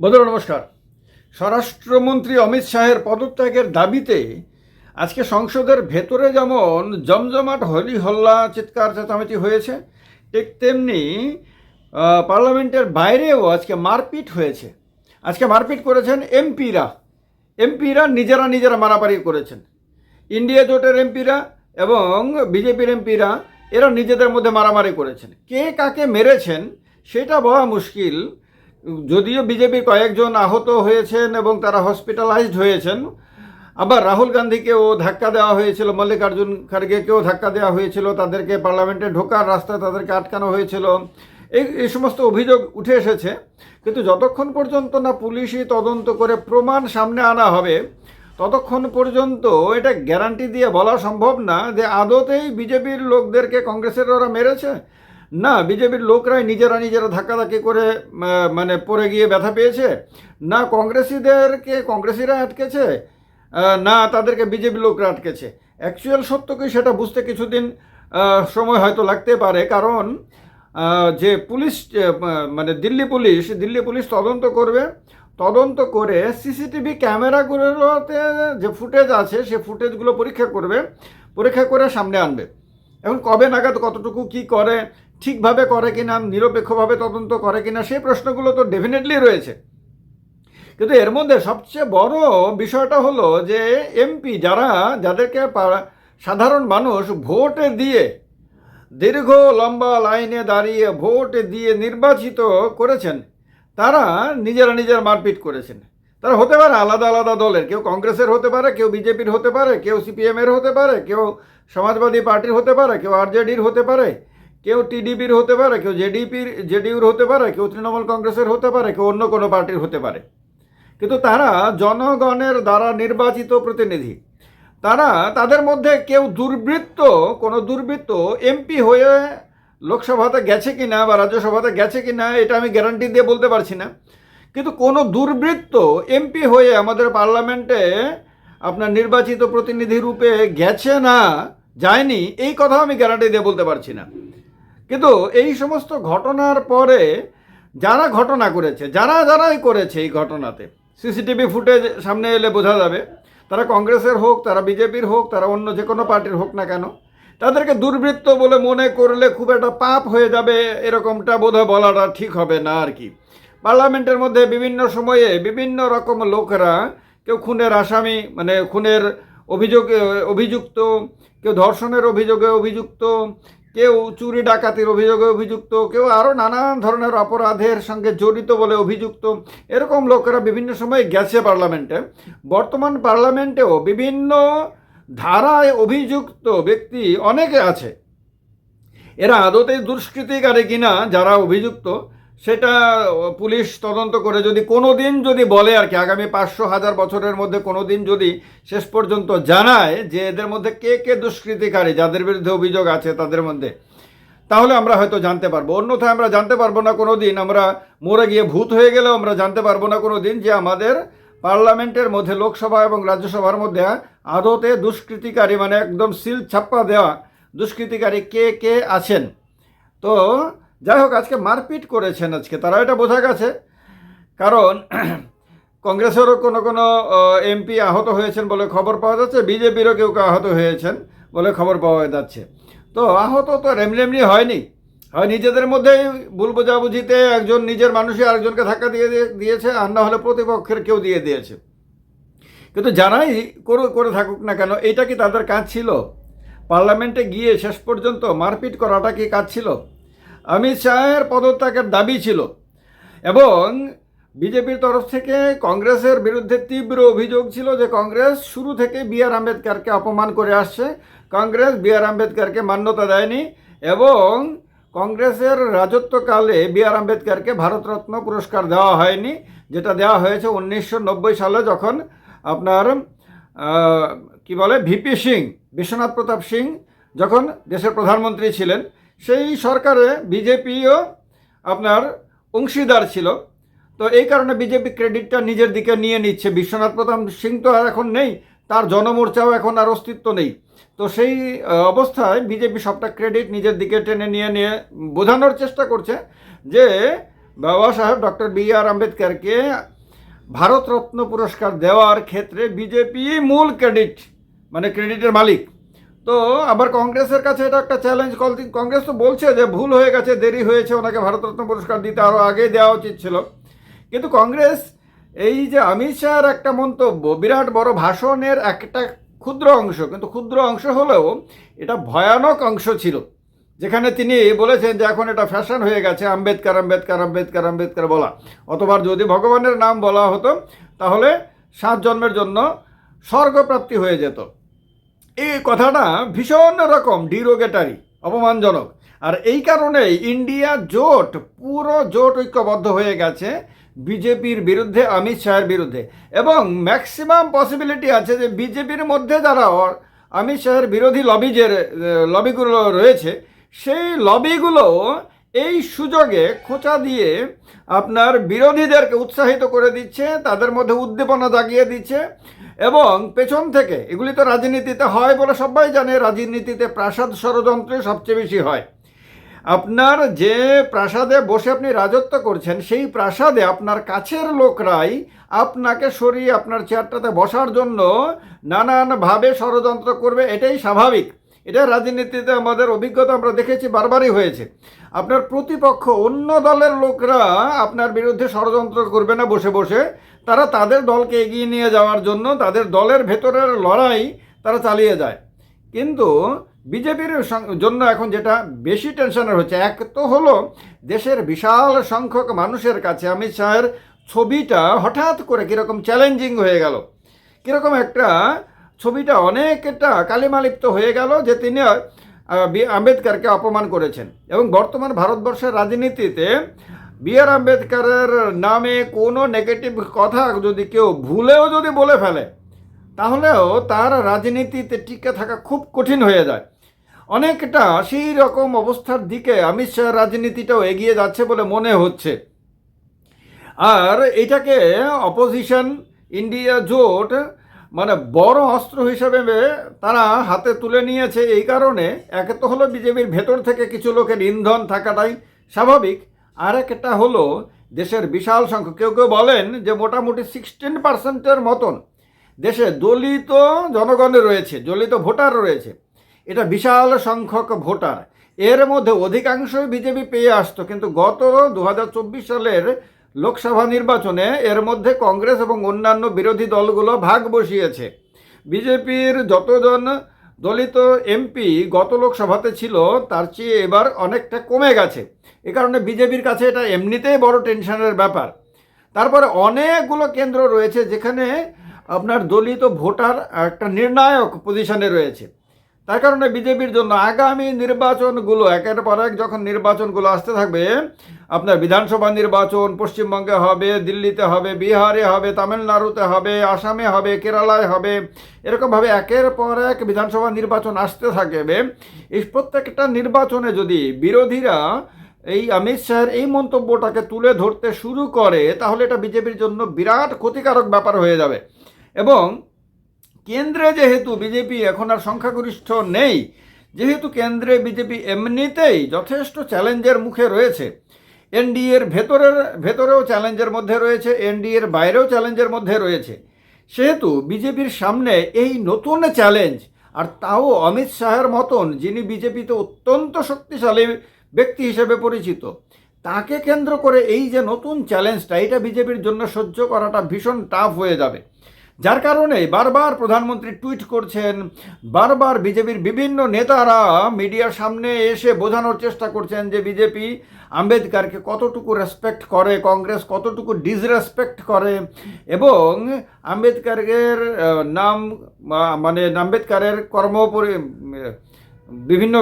বন্ধুরা নমস্কার। স্বরাষ্ট্রমন্ত্রী অমিত শাহের পদত্যাগের দাবিতে আজকে সংসদের ভেতরে যেমন জমজমাট হলি হল্লা চিৎকার চেঁচামেচি হয়েছে, ঠিক তেমনি পার্লামেন্টের বাইরেও আজকে মারপিট হয়েছে। আজকে মারপিট করেছেন এমপিরা। এমপিরা নিজেরা নিজেরা মারামারি করেছেন। ইন্ডিয়া জোটের এমপিরা এবং বিজেপির এমপিরা, এরা নিজেদের মধ্যে মারামারি করেছেন। কে কাকে মেরেছেন, সেটা বলা মুশকিল। যদিও বিজেপির কয়েকজন আহত হয়েছেন এবং তারা হসপিটালাইজড হয়েছেন, আবার রাহুল গান্ধীকেও ধাক্কা দেওয়া হয়েছিল, মল্লিকার্জুন খার্গেকেও ধাক্কা দেওয়া হয়েছিল, তাদেরকে পার্লামেন্টে ঢোকার রাস্তায় তাদেরকে আটকানো হয়েছিল। এই এই সমস্ত অভিযোগ উঠে এসেছে, কিন্তু যতক্ষণ পর্যন্ত না পুলিশই তদন্ত করে প্রমাণ সামনে আনা হবে, ততক্ষণ পর্যন্ত এটা গ্যারান্টি দিয়ে বলা সম্ভব না যে আদতেই বিজেপির লোকদেরকে কংগ্রেসের ওরা মেরেছে। না, বিজেপির লোকরাই নিজেরা নিজেরা ধাক্কাধাক্কি করে মানে পড়ে গিয়ে ব্যথা পেয়েছে। না, কংগ্রেসিদেরকে, কংগ্রেসিরা আটকেছে না, তাদেরকে বিজেপি লোকরা আটকেছে। অ্যাকচুয়াল সত্য কি সেটা বুঝতে কিছুদিন সময় হয়তো লাগতে পারে। কারণ যে পুলিশ মানে দিল্লি পুলিশ দিল্লি পুলিশ তদন্ত করবে। তদন্ত করে সিসিটিভি ক্যামেরাগুলোতে যে ফুটেজ আছে, সে ফুটেজগুলো পরীক্ষা করবে। পরীক্ষা করে সামনে আনবে। এখন কবে নাগাদ কতটুকু কি করে ঠিকভাবে করে কিনা, নিরপেক্ষভাবে তদন্ত করে কিনা, সেই প্রশ্নগুলো তো ডেফিনেটলি রয়েছে। কিন্তু এর মধ্যে সবচেয়ে বড় বিষয়টা হলো যে এমপি যারা, যাদেরকে সাধারণ মানুষ ভোটে দিয়ে, দীর্ঘ লম্বা লাইনে দাঁড়িয়ে ভোট দিয়ে নির্বাচিত করেছেন, তারা নিজেরা নিজের মারপিট করেছেন। তারা হতে পারে আলাদা আলাদা দলের, কেউ কংগ্রেসের হতে পারে, কেউ বিজেপির হতে পারে, কেউ সিপিএমের হতে পারে, কেউ সমাজবাদী পার্টির হতে পারে, কেউ আরজেডির হতে পারে কেউ টিডিপির হতে পারে, কেউ জেডিপির, জেডিউর হতে পারে, কেউ তৃণমূল কংগ্রেসের হতে পারে, কেউ অন্য কোনো পার্টির হতে পারে। কিন্তু তারা জনগণের দ্বারা নির্বাচিত প্রতিনিধি। তারা তাদের মধ্যে কেউ দুর্বৃত্ত, কোনো দুর্বৃত্ত এমপি হয়ে লোকসভাতে গেছে কি না বা রাজ্যসভাতে গেছে কিনা, এটা আমি গ্যারান্টি দিয়ে বলতে পারছি না। কিন্তু কোনো দুর্বৃত্ত এমপি হয়ে আমাদের পার্লামেন্টে আপনার নির্বাচিত প্রতিনিধি রূপে গেছে না, যায়নি, এই কথা আমি গ্যারান্টি দিয়ে বলতে পারছি না। কিন্তু এই সমস্ত ঘটনার পরে যারা ঘটনা করেছে, যারা যারাই করেছে এই ঘটনাতে, সিসিটিভি ফুটেজ সামনে এলে বোঝা যাবে, তারা কংগ্রেসের হোক, তারা বিজেপির হোক, তারা অন্য যে কোনো পার্টির হোক না কেন, তাদেরকে দুর্বৃত্ত বলে মনে করলে খুব একটা পাপ হয়ে যাবে এরকমটা বোধহয় বলাটা ঠিক হবে না আর কি। পার্লামেন্টের মধ্যে বিভিন্ন সময়ে বিভিন্ন রকম লোকেরা, কেউ খুনের আসামি মানে খুনের অভিযোগে, অভিযুক্ত, কেউ ধর্ষণের অভিযোগে অভিযুক্ত কেউ চুরি ডাকাতির অভিযোগে অভিযুক্ত, কেউ আরও নানান ধরনের অপরাধের সঙ্গে জড়িত বলে অভিযুক্ত। এরকম লোকেরা বিভিন্ন সময় গেছে পার্লামেন্টে। বর্তমান পার্লামেন্টেও বিভিন্ন ধারায় অভিযুক্ত ব্যক্তি অনেকে আছে। এরা আদতেই দুষ্কৃতিকারী কিনা যারা অভিযুক্ত সেটা পুলিশ তদন্ত করে যদি কোনো দিন যদি বলে আর কি, আগামী পাঁচশো হাজার বছরের মধ্যে কোনো দিন যদি শেষ পর্যন্ত জানায় যে এদের মধ্যে কে কে দুষ্কৃতিকারী, যাদের বিরুদ্ধে অভিযোগ আছে তাদের মধ্যে, তাহলে আমরা হয়তো জানতে পারব। অন্যথায় আমরা জানতে পারব না কোনো দিন আমরা মরে গিয়ে ভূত হয়ে গেলেও আমরা জানতে পারব না কোনো দিন যে আমাদের পার্লামেন্টের মধ্যে, লোকসভা এবং রাজ্যসভার মধ্যে আদতে দুষ্কৃতিকারী মানে একদম সিল ছাপ্পা দেওয়া দুষ্কৃতিকারী কে কে আছেন। তো যাই হোক, আজকে মারপিট করেছেন আজকে তারা এটা বোঝা গেছে। কারণ কংগ্রেসেরও কোনো কোনো এমপি আহত হয়েছেন বলে খবর পাওয়া যাচ্ছে, বিজেপিরও কেউ কেউ আহত হয়েছেন বলে খবর পাওয়া যাচ্ছে। তো আহত তো এমনি এমনি হয়নি। হয় নিজেদের মধ্যেই ভুল বোঝাবুঝিতে একজন নিজের মানুষই আরেকজনকে ধাক্কা দিয়ে দিয়ে- দিয়েছে, আর না হলে প্রতিপক্ষের কেউ দিয়ে দিয়েছে। কিন্তু যারাই করে করে থাকুক না কেন, এটা কি তাদের কাজ ছিল? পার্লামেন্টে গিয়ে শেষ পর্যন্ত মারপিট করাটা কি কাজ ছিল? অমিত শাহের পদত্যাগের দাবি ছিল এবং বিজেপির তরফ থেকে কংগ্রেসের বিরুদ্ধে তীব্র অভিযোগ ছিল যে কংগ্রেস শুরু থেকে বি আর আম্বেদকরকে অপমান করে আসছে। কংগ্রেস বি আর আম্বেদকরকে মান্যতা দেয়নি এবং কংগ্রেসের রাজত্বকালে বি আর আম্বেদকরকে ভারতরত্ন পুরস্কার দেওয়া হয়নি, যেটা দেওয়া হয়েছে উনিশশো নব্বই সালে যখন আপনার কি বলে, ভিপি সিং, বিশ্বনাথ প্রতাপ সিং যখন দেশের প্রধানমন্ত্রী ছিলেন। সেই সরকারে বিজেপিও আপনার অংশীদার ছিল। তো এই কারণে বিজেপি ক্রেডিটটা নিজের দিকে নিয়ে নিচ্ছে। বিশ্বনাথ প্রতাপ সিং তো আর এখন নেই, তার জনমোর্চাও এখন আর অস্তিত্ব নেই। তো সেই অবস্থায় বিজেপি সবটা ক্রেডিট নিজের দিকে টেনে নিয়ে নিয়ে বোঝানোর চেষ্টা করছে যে, Baba Saheb, doctor B R আম্বেদকরকে Bharat Ratna পুরস্কার দেওয়ার ক্ষেত্রে বিজেপি মূল ক্রেডিট মানে ক্রেডিটের মালিক। তো আবার কংগ্রেসের কাছে এটা একটা চ্যালেঞ্জ কংগ্রেস তো বলছে যে ভুল হয়ে গেছে, দেরি হয়েছে, ওনাকে ভারতরত্ন পুরস্কার দিতে আরও আগে দেওয়া উচিত ছিল। কিন্তু কংগ্রেস এই যে অমিত শাহের একটা মন্তব্য, বিরাট বড় ভাষণের একটা ক্ষুদ্র অংশ, কিন্তু ক্ষুদ্র অংশ হলেও এটা ভয়ানক অংশ ছিল। যেখানে তিনি বলেছেন যে এখন এটা ফ্যাশন হয়ে গেছে, আম্বেদকার আম্বেদকার আম্বেদকার আম্বেদকার বলা। অতবার যদি ভগবানের নাম বলা হতো, তাহলে সাত জন্মের জন্য স্বর্গপ্রাপ্তি হয়ে যেত। এই কথাটা ভীষণ রকম ডিরোগেটারি, অপমানজনক। আর এই কারণেই ইন্ডিয়া জোট, পুরো জোট ঐক্যবদ্ধ হয়ে গেছে বিজেপির বিরুদ্ধে, অমিত শাহের বিরুদ্ধে। এবং ম্যাক্সিমাম পসিবিলিটি আছে যে বিজেপির মধ্যে যারা অমিত শাহের বিরোধী লবি যে লবিগুলো রয়েছে, সেই লবিগুলো এই সুযোগে খোঁচা দিয়ে আপনার বিরোধীদেরকে উৎসাহিত করে দিচ্ছে, তাদের মধ্যে উদ্দীপনা জাগিয়ে দিচ্ছে এবং পেছন থেকে, এগুলি তো রাজনীতিতে হয় বলে সবাই জানে, রাজনীতিতে প্রাসাদ ষড়যন্ত্রে সবচেয়ে বেশি হয়। আপনার যে প্রাসাদে বসে আপনি রাজত্ব করছেন, সেই প্রাসাদে আপনার কাছের লোকরাই আপনাকে সরিয়ে আপনার চেয়ারটাতে বসার জন্য নানানভাবে ষড়যন্ত্র করবে, এটাই স্বাভাবিক। এটা রাজনীতিতে আমাদের অভিজ্ঞতা, আমরা দেখেছি, বারবারই হয়েছে। আপনার প্রতিপক্ষ অন্য দলের লোকরা আপনার বিরুদ্ধে ষড়যন্ত্র করবে না, বসে বসে। তারা তাদের দলকে এগিয়ে নিয়ে যাওয়ার জন্য তাদের দলের ভেতরের লড়াই তারা চালিয়ে যায়। কিন্তু বিজেপির জন্য এখন যেটা বেশি টেনশনের হচ্ছে, এক তো হলো দেশের বিশাল সংখ্যক মানুষের কাছে অমিত শাহের ছবিটা হঠাৎ করে কীরকম চ্যালেঞ্জিং হয়ে গেল। কীরকম একটা ছবিটা অনেকটা কালিমালিপ্ত হয়ে গেল যে তিনি আম্বেদকরকে অপমান করেছেন। এবং বর্তমান ভারতবর্ষের রাজনীতিতে বি আর আম্বেদকরের নামে কোনো নেগেটিভ কথা যদি কেউ ভুলেও যদি বলে ফেলে, তাহলেও তার রাজনীতিতে টিকে থাকা খুব কঠিন হয়ে যায়। অনেকটা সেই রকম অবস্থার দিকে অমিত শাহের রাজনীতিটাও এগিয়ে যাচ্ছে বলে মনে হচ্ছে। আর এটাকে অপোজিশন ইন্ডিয়া জোট মানে বড় অস্ত্র হিসেবে তারা হাতে তুলে নিয়েছে। এই কারণে, একে তো হলো বিজেপির ভেতর থেকে কিছু লোকের ইন্ধন থাকাটাই স্বাভাবিক। আর একটা হলো, দেশের বিশাল সংখ্যক, কেউ কেউ বলেন যে মোটামুটি সিক্সটিন পার্সেন্টের মতন দেশে দলিত জনগণে রয়েছে, দলিত ভোটার রয়েছে। এটা বিশাল সংখ্যক ভোটার। এর মধ্যে অধিকাংশই বিজেপি পেয়ে আসতো, কিন্তু গত দু হাজার চব্বিশ সালের লোকসভা নির্বাচনে এর মধ্যে কংগ্রেস এবং অন্যান্য বিরোধী দলগুলো ভাগ বসিয়েছে। বিজেপির যতজন দলিত এমপি গত লোকসভাতে ছিল, তার চেয়ে এবার অনেকটা কমে গেছে। এ কারণে বিজেপির কাছে এটা এমনিতেই বড় টেনশনের ব্যাপার। তারপরে অনেকগুলো কেন্দ্র রয়েছে যেখানে আপনার দলিত ভোটার একটা নির্ণায়ক পজিশনে রয়েছে। তার কারণে বিজেপির জন্য আগামী নির্বাচনগুলো, একের পর এক যখন নির্বাচনগুলো আসতে থাকবে, আপনার বিধানসভা নির্বাচন পশ্চিমবঙ্গে হবে, দিল্লিতে হবে, বিহারে হবে, তামিলনাড়ুতে হবে, আসামে হবে, কেরালায় হবে, এরকমভাবে একের পর এক বিধানসভা নির্বাচন আসতে থাকবে। এই প্রত্যেকটা নির্বাচনে যদি বিরোধীরা এই অমিত শাহের এই মন্তব্যটাকে তুলে ধরতে শুরু করে, তাহলে এটা বিজেপির জন্য বিরাট ক্ষতিকারক ব্যাপার হয়ে যাবে। এবং কেন্দ্রে যেহেতু বিজেপি এখন আর সংখ্যাগরিষ্ঠ নেই, যেহেতু কেন্দ্রে বিজেপি এমনিতেই যথেষ্ট চ্যালেঞ্জের মুখে রয়েছে। এনডিএর ভেতরের, ভেতরেও চ্যালেঞ্জের মধ্যে রয়েছে, এনডিএর বাইরেও চ্যালেঞ্জের মধ্যে রয়েছে। সেহেতু বিজেপির সামনে এই নতুন চ্যালেঞ্জ, আর তাও অমিত শাহের মতন যিনি বিজেপিতে অত্যন্ত শক্তিশালী ব্যক্তি হিসেবে পরিচিত, তাকে কেন্দ্র করে এই যে নতুন চ্যালেঞ্জটা এটা বিজেপির জন্য সহ্য করাটা ভীষণ টাফ হয়ে যাবে। যার কারণে বারবার প্রধানমন্ত্রী টুইট করছেন, বারবার বিজেপির বিভিন্ন নেতারা মিডিয়ার সামনে এসে বোঝানোর চেষ্টা করছেন যে বিজেপি আম্বেদকারকে কতটুকু রেসপেক্ট করে, কংগ্রেস কতটুকু ডিসরেসপেক্ট করে এবং আম্বেদকারের নাম মানে আম্বেদকারের কর্ম বিভিন্ন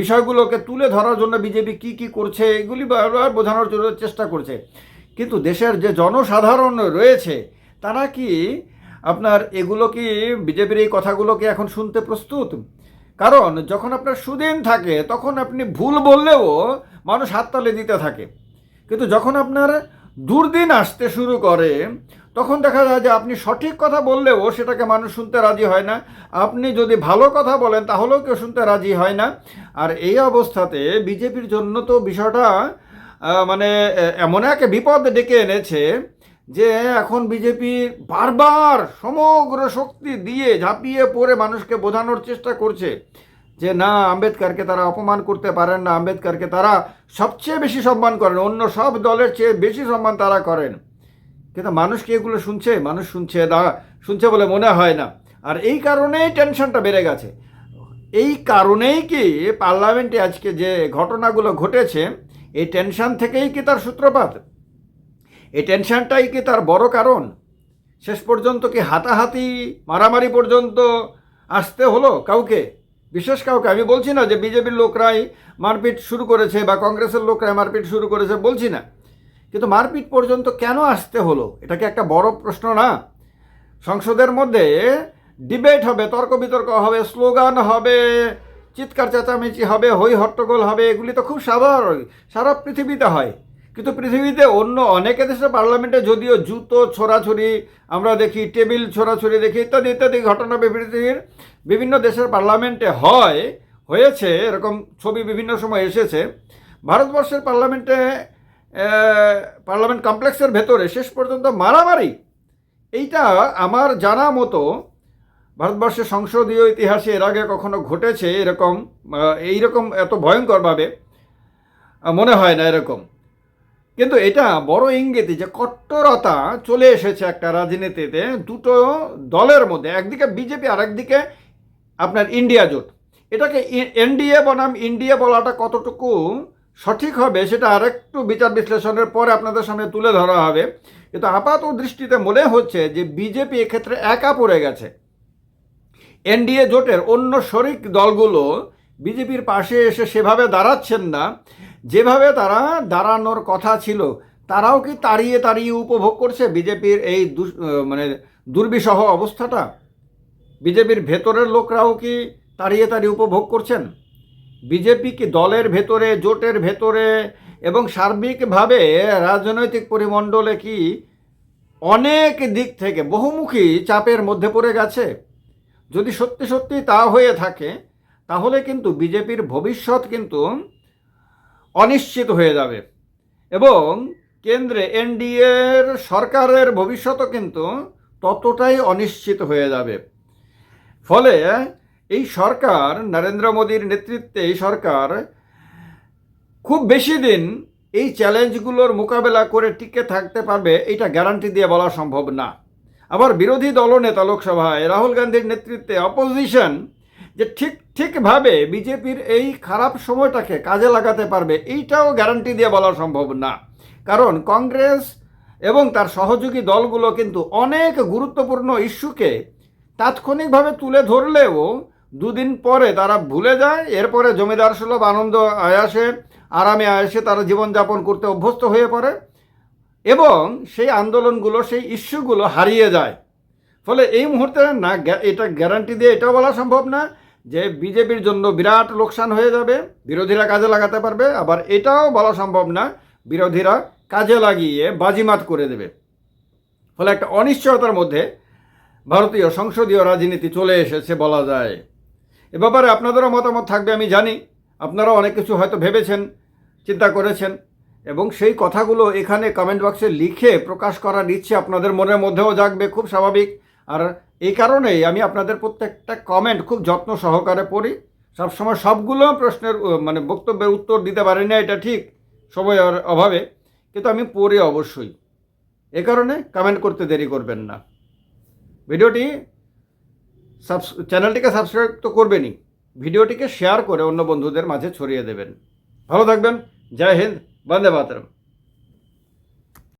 বিষয়গুলোকে তুলে ধরার জন্য বিজেপি কি কি করছে এগুলি বারবার বোঝানোর জন্য চেষ্টা করছে। কিন্তু দেশের যে জনসাধারণ রয়েছে, তারা কি আপনার এগুলো কি বিজেপির এই কথাগুলো কি এখন শুনতে প্রস্তুত? কারণ যখন আপনার সুদিন থাকে, তখন আপনি ভুল বললেও মানুষ হাততালি দিতে থাকে। কিন্তু যখন আপনার দুর্দিন আসতে শুরু করে, তখন দেখা যায় যে আপনি সঠিক কথা বললেও সেটাকে মানুষ শুনতে রাজি হয় না। আপনি যদি ভালো কথা বলেন, তাহলেও কেউ শুনতে রাজি হয় না। আর এই অবস্থাতে বিজেপির জন্য তো বিষয়টা মানে এমন এক বিপদ ডেকে এনেছে যে এখন বিজেপি বারবার সমগ্র শক্তি দিয়ে ঝাঁপিয়ে পড়ে মানুষকে বোঝানোর চেষ্টা করছে যে না, আম্বেদকারকে তারা অপমান করতে পারেন না, আম্বেদকারকে তারা সবচেয়ে বেশি সম্মান করেন, অন্য সব দলের চেয়ে বেশি সম্মান তারা করেন। কিন্তু মানুষ কি এগুলো শুনছে? মানুষ শুনছে দা শুনছে বলে মনে হয় না। আর এই কারণেই টেনশনটা বেড়ে গেছে। এই কারণেই কি পার্লামেন্টে আজকে যে ঘটনাগুলো ঘটেছে, এই টেনশন থেকেই কি তার সূত্রপাত? এই টেনশনটাই কি তার বড় কারণ? শেষ পর্যন্ত কি হাতাহাতি মারামারি পর্যন্ত আসতে হলো কাউকে? বিশেষ কাউকে? আমি বলছি না যে বিজেপির লোকরাই মারপিট শুরু করেছে বা কংগ্রেসের লোকরাই মারপিট শুরু করেছে, বলছি না। কিন্তু মারপিট পর্যন্ত কেন আসতে হলো? এটা কি একটা বড় প্রশ্ন না? সংসদের মধ্যে ডিবেট হবে তর্ক বিতর্ক হবে, স্লোগান হবে, চিৎকার চেঁচামেচি হবে হই হট্টগোল হবে, এগুলি তো খুব সাধারণ, সারা পৃথিবীতে হয়। কিন্তু পৃথিবীতে অন্য অনেকে দেশের পার্লামেন্টে যদিও জুতো ছোড়াছুরি আমরা দেখি টেবিল ছোড়াছুরি দেখি ইত্যাদি ইত্যাদি ঘটনা পৃথিবীর বিভিন্ন দেশের পার্লামেন্টে হয়, হয়েছে, এরকম ছবি বিভিন্ন সময় এসেছে। ভারতবর্ষের পার্লামেন্টে পার্লামেন্ট কমপ্লেক্সের ভেতরে শেষ পর্যন্ত মারামারি। এইটা আমার জানা মতো ভারতবর্ষের সংসদীয় ইতিহাসে এর আগে কখনো ঘটেছে এরকম এইরকম এত ভয়ঙ্করভাবে মনে হয় না এরকম। কিন্তু এটা বড় ইঙ্গিত যে কট্টরতা চলে এসেছে একটা রাজনীতিতে দুটো দলের মধ্যে, একদিকে বিজেপি আর একদিকে আপনার ইন্ডিয়া জোট। এটাকে এনডিএ বনাম, ইন্ডিয়া বলাটা কতটুকু সঠিক হবে সেটা আরেকটু বিচার বিশ্লেষণের পরে আপনাদের সামনে তুলে ধরা হবে। কিন্তু আপাত দৃষ্টিতে মনে হচ্ছে যে বিজেপি এক্ষেত্রে একা পড়ে গেছে। এনডিএ জোটের অন্য শরিক দলগুলো বিজেপির পাশে এসে সেভাবে দাঁড়াচ্ছেন না। যেভাবে তারা দাঁড়ানোর কথা ছিল, তারাও কি তাড়িয়ে তাড়িয়ে উপভোগ করছে বিজেপির এই মানে দুর্বিষহ অবস্থাটা? বিজেপির ভেতরের লোকরাও কি তাড়িয়ে তাড়িয়ে উপভোগ করছেন? বিজেপি কি দলের ভেতরে, জোটের ভেতরে এবং সার্বিকভাবে রাজনৈতিক পরিমণ্ডলে কি অনেক দিক থেকে বহুমুখী চাপের মধ্যে পড়ে গেছে? যদি সত্যি সত্যি তা হয়ে থাকে, তাহলে কিন্তু বিজেপির ভবিষ্যৎ কিন্তু অনিশ্চিত হয়ে যাবে। এবং কেন্দ্রে এনডিএর সরকারের ভবিষ্যৎও কিন্তু ততটাই অনিশ্চিত হয়ে যাবে। ফলে এই সরকার, নরেন্দ্র মোদীর নেতৃত্বে এই সরকার খুব বেশি দিন এই চ্যালেঞ্জগুলোর মোকাবেলা করে টিকে থাকতে পারবে এটা গ্যারান্টি দিয়ে বলা সম্ভব না। আবার বিরোধী দলনেতা লোকসভায় রাহুল গান্ধীর নেতৃত্বে অপোজিশন যে ঠিক, ঠিকভাবে বিজেপির এই খারাপ সময়টাকে কাজে লাগাতে পারবে, এইটাও গ্যারান্টি দিয়ে বলা সম্ভব না। কারণ কংগ্রেস এবং তার সহযোগী দলগুলো কিন্তু অনেক গুরুত্বপূর্ণ ইস্যুকে তাৎক্ষণিকভাবে তুলে ধরলেও দুদিন পরে তারা ভুলে যায়, এরপরে জমিদার সুলভ আনন্দ আয়াসে, আরামে আয়াসে তারা জীবনযাপন করতে অভ্যস্ত হয়ে পড়ে এবং সেই আন্দোলনগুলো, সেই ইস্যুগুলো হারিয়ে যায়। ফলে এই মুহূর্তে না, এটা গ্যারান্টি দিয়ে এটাও বলা সম্ভব না যে বিজেপির জন্য বিরাট লোকসান হয়ে যাবে, বিরোধীরা কাজে লাগাতে পারবে, আবার এটাও বলা সম্ভব না, বিরোধীরা কাজে লাগিয়ে বাজিমাত করে দেবে। ফলে একটা অনিশ্চয়তার মধ্যে ভারতীয় সংসদীয় রাজনীতি চলে এসেছে বলা যায়। এ ব্যাপারে আপনাদেরও মতামত থাকবে, আমি জানি। আপনারাও অনেক কিছু হয়তো ভেবেছেন, চিন্তা করেছেন, এবং সেই কথাগুলো এখানে কমেন্ট বক্সে লিখে প্রকাশ করার ইচ্ছে আপনাদের মনের মধ্যেও জাগবে, খুব স্বাভাবিক। আর এই কারণেই আমি আপনাদের প্রত্যেকটা কমেন্ট খুব যত্ন সহকারে পড়ি। সবসময় সবগুলো প্রশ্নের মানে বক্তব্যের উত্তর দিতে পারি না, এটা ঠিক সময়ের অভাবে, কিন্তু আমি পড়ি অবশ্যই। এ কারণে কমেন্ট করতে দেরি করবেন না। ভিডিওটি সাবস চ্যানেলটিকে সাবস্ক্রাইব তো করবেনই। ভিডিওটিকে শেয়ার করে অন্য বন্ধুদের মাঝে ছড়িয়ে দেবেন। ভালো থাকবেন। জয় হিন্দ। বন্দে মাতরম।